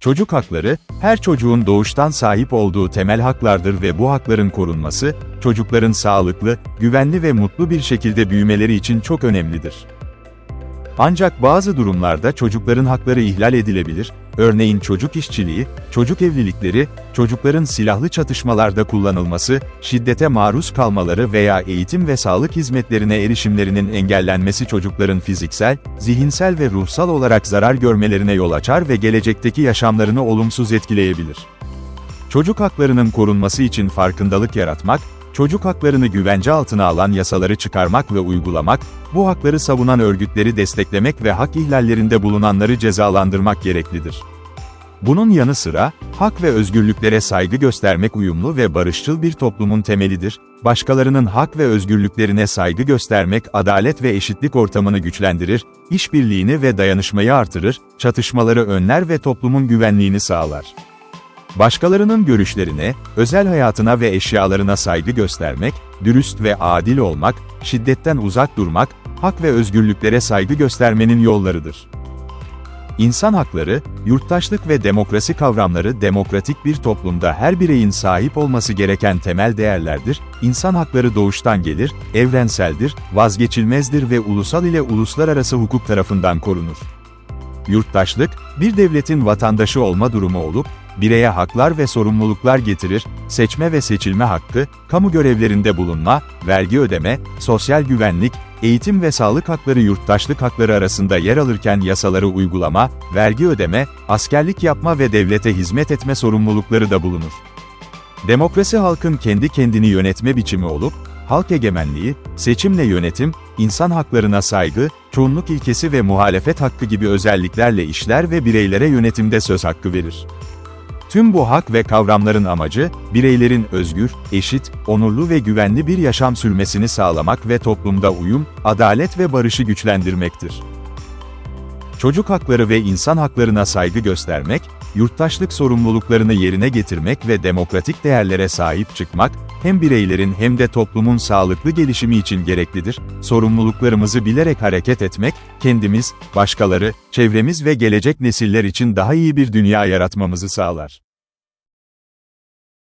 Çocuk hakları, her çocuğun doğuştan sahip olduğu temel haklardır ve bu hakların korunması, çocukların sağlıklı, güvenli ve mutlu bir şekilde büyümeleri için çok önemlidir. Ancak bazı durumlarda çocukların hakları ihlal edilebilir, örneğin çocuk işçiliği, çocuk evlilikleri, çocukların silahlı çatışmalarda kullanılması, şiddete maruz kalmaları veya eğitim ve sağlık hizmetlerine erişimlerinin engellenmesi çocukların fiziksel, zihinsel ve ruhsal olarak zarar görmelerine yol açar ve gelecekteki yaşamlarını olumsuz etkileyebilir. Çocuk haklarının korunması için farkındalık yaratmak, çocuk haklarını güvence altına alan yasaları çıkarmak ve uygulamak, bu hakları savunan örgütleri desteklemek ve hak ihlallerinde bulunanları cezalandırmak gereklidir. Bunun yanı sıra, hak ve özgürlüklere saygı göstermek uyumlu ve barışçıl bir toplumun temelidir. Başkalarının hak ve özgürlüklerine saygı göstermek adalet ve eşitlik ortamını güçlendirir, işbirliğini ve dayanışmayı artırır, çatışmaları önler ve toplumun güvenliğini sağlar. Başkalarının görüşlerine, özel hayatına ve eşyalarına saygı göstermek, dürüst ve adil olmak, şiddetten uzak durmak, hak ve özgürlüklere saygı göstermenin yollarıdır. İnsan hakları, yurttaşlık ve demokrasi kavramları demokratik bir toplumda her bireyin sahip olması gereken temel değerlerdir. İnsan hakları doğuştan gelir, evrenseldir, vazgeçilmezdir ve ulusal ile uluslararası hukuk tarafından korunur. Yurttaşlık, bir devletin vatandaşı olma durumu olup, bireye haklar ve sorumluluklar getirir, seçme ve seçilme hakkı, kamu görevlerinde bulunma, vergi ödeme, sosyal güvenlik, eğitim ve sağlık hakları yurttaşlık hakları arasında yer alırken yasaları uygulama, vergi ödeme, askerlik yapma ve devlete hizmet etme sorumlulukları da bulunur. Demokrasi halkın kendi kendini yönetme biçimi olup, halk egemenliği, seçimle yönetim, insan haklarına saygı, çoğunluk ilkesi ve muhalefet hakkı gibi özelliklerle işler ve bireylere yönetimde söz hakkı verir. Tüm bu hak ve kavramların amacı, bireylerin özgür, eşit, onurlu ve güvenli bir yaşam sürmesini sağlamak ve toplumda uyum, adalet ve barışı güçlendirmektir. Çocuk hakları ve insan haklarına saygı göstermek, yurttaşlık sorumluluklarını yerine getirmek ve demokratik değerlere sahip çıkmak, hem bireylerin hem de toplumun sağlıklı gelişimi için gereklidir. Sorumluluklarımızı bilerek hareket etmek, kendimiz, başkaları, çevremiz ve gelecek nesiller için daha iyi bir dünya yaratmamızı sağlar.